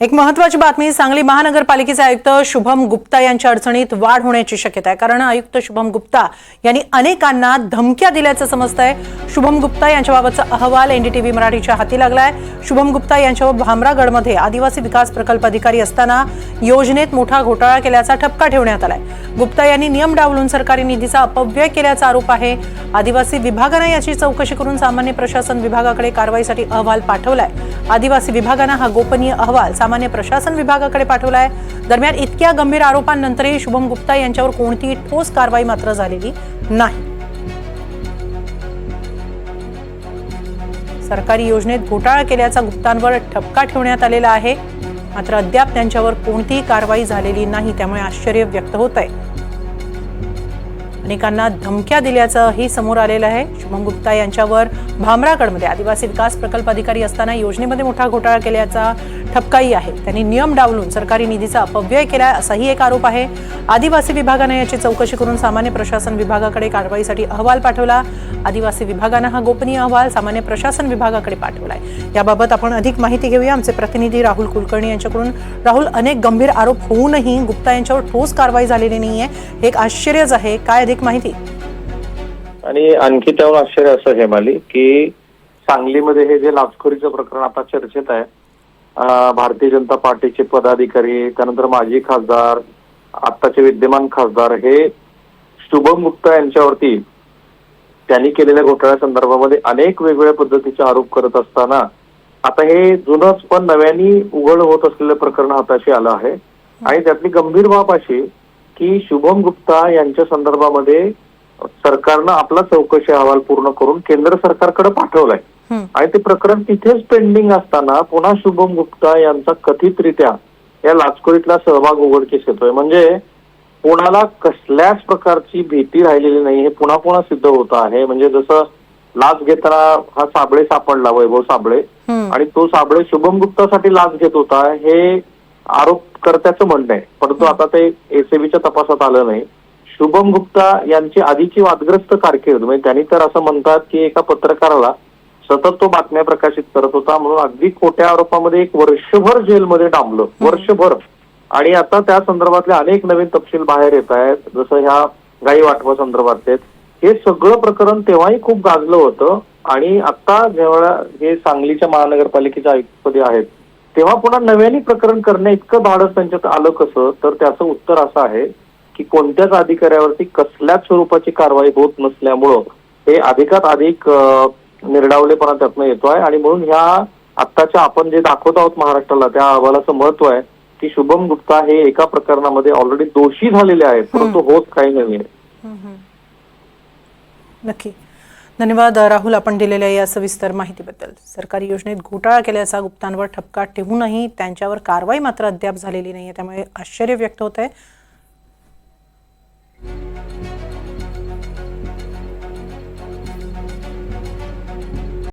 एक महत्वाची बातमी सांगली महानगरपालिकेचे आयुक्त शुभम गुप्ता यांच्या अडचणीत वाढ होण्याची शक्यता आहे. कारण आयुक्त शुभम गुप्ता यांनी अनेकांना धमक्या दिल्याचं समजतंय. शुभम गुप्ता यांच्याबाबतचा अहवाल एनडीटीव्ही मराठीच्या हाती लागलाय. शुभम गुप्ता यांच्यावर भामरागडमध्ये आदिवासी विकास प्रकल्प अधिकारी असताना योजनेत मोठा घोटाळा केल्याचा ठपका ठेवण्यात आलाय. गुप्ता यांनी नियम डावलून सरकारी निधीचा अपव्यय केल्याचा आरोप आहे. आदिवासी विभागानं याची चौकशी करून सामान्य प्रशासन विभागाकडे कारवाईसाठी अहवाल पाठवलाय. आदिवासी विभागानं हा गोपनीय अहवाल सामान्य प्रशासन विभागाकडे पाठवला आहे दरम्यान इतक्या गंभीर आरोपांनंतरही शुभम गुप्ता यांच्यावर कोणतीही ठोस कारवाई मात्र झालेली नाही. सरकारी योजनेत घोटाळा केल्याचा गुप्तांवर ठपका ठेवण्यात आलेला आहे. मात्र अद्याप त्यांच्यावर कोणतीही कारवाई झालेली नाही त्यामुळे आश्चर्य व्यक्त होत आहे अनेकांना धमक्या दिल्याचंही समोर आलेलं आहे. शुभम गुप्ता यांच्यावर भामरागडमध्ये आदिवासी विकास प्रकल्प अधिकारी असताना योजनेमध्ये मोठा घोटाळा केल्याचा ठपकाही आहे. त्यांनी नियम डावलून सरकारी निधीचा अपव्यय केला असाही एक आरोप आहे. आदिवासी विभागानं याची चौकशी करून सामान्य प्रशासन विभागाकडे कारवाईसाठी अहवाल पाठवला. आदिवासी विभागानं हा गोपनीय अहवाल सामान्य प्रशासन विभागाकडे पाठवलाय. याबाबत आपण अधिक माहिती घेऊया. आमचे प्रतिनिधी राहुल कुलकर्णी यांच्याकडून. राहुल अनेक गंभीर आरोप होऊनही गुप्ता यांच्यावर ठोस कारवाई झालेली नाहीये. हे एक आश्चर्यच आहे. काय अधिक माहिती? आणि आणखी त्यावर आश्चर्य असं हेमाली की सांगलीमध्ये हे जे लाचखोरीचं प्रकरण आता चर्चेत आहे भारतीय जनता पार्टीचे पदाधिकारी त्यानंतर माजी खासदार आत्ताचे विद्यमान खासदार हे शुभम गुप्ता यांच्यावरती त्यांनी केलेल्या घोटाळ्या संदर्भामध्ये अनेक वेगवेगळ्या पद्धतीचे आरोप करत असताना आता हे जुनच पण नव्याने उघड होत असलेलं प्रकरण हाताशी आलं आहे. आणि त्यातली गंभीर बाब अशी की शुभम गुप्ता यांच्या संदर्भामध्ये सरकारनं आपला चौकशी अहवाल पूर्ण करून केंद्र सरकारकडे पाठवलाय. हं. आणि ते प्रकरण तिथेच पेंडिंग असताना पुन्हा शुभम गुप्ता यांचा कथितरित्या या लाचखोरीतला सहभाग उघडकीस येतोय. म्हणजे कोणाला कसल्याच प्रकारची भीती राहिलेली नाही हे पुन्हा पुन्हा सिद्ध होत आहे. म्हणजे जसं लाच घेताना हा साबळे सापडला वैभव साबळे. आणि तो साबळे शुभम गुप्तासाठी लाच घेत होता हे आरोपकर्त्याचं म्हणणं आहे. परंतु आता ते एसीबीच्या तपासात आलं नाही. शुभम गुप्ता यांची आधीची वादग्रस्त कारकीर्द म्हणजे त्यांनी तर असं म्हणतात की एका पत्रकाराला सतत तो बातम्या प्रकाशित करत होता म्हणून अगदी खोट्या आरोपामध्ये एक वर्षभर जेलमध्ये डांबलं वर्षभर. आणि आता त्या संदर्भातले अनेक नवीन तपशील बाहेर येत आहेत जसं ह्या गाई वाटवा संदर्भातले हे सगळं प्रकरण तेव्हाही खूप गाजलं होतं आणि आता जेव्हा हे सांगलीच्या महानगरपालिकेच्या आयुक्तपदी आहेत तेव्हा पुन्हा नव्याने प्रकरण करण्या इतकं धाडस त्यांच्यात आलं कसं तर त्याचं उत्तर असं आहे की कोणत्याच अधिकाऱ्यावरती कसल्याच स्वरूपाची कारवाई होत नसल्यामुळं हे अधिकात अधिक निर्डावलेपणा त्यातनं येतो आहे आणि म्हणून ह्या आत्ताच्या आपण जे दाखवत आहोत महाराष्ट्राला त्या अहवालाचं महत्त्व आहे की शुभम गुप्ता हे एका प्रकरणामध्ये ऑलरेडी दोषी झालेले आहेत परंतु होत काही नाही नक्की. धन्यवाद राहुल आपण दिलेल्या या सविस्तर माहितीबद्दल. सरकारी योजनेत घोटाळा केल्याचा गुप्तांवर ठपका ठेवूनही त्यांच्यावर कारवाई मात्र अद्याप झालेली नाहीये त्यामुळे आश्चर्य व्यक्त होत आहे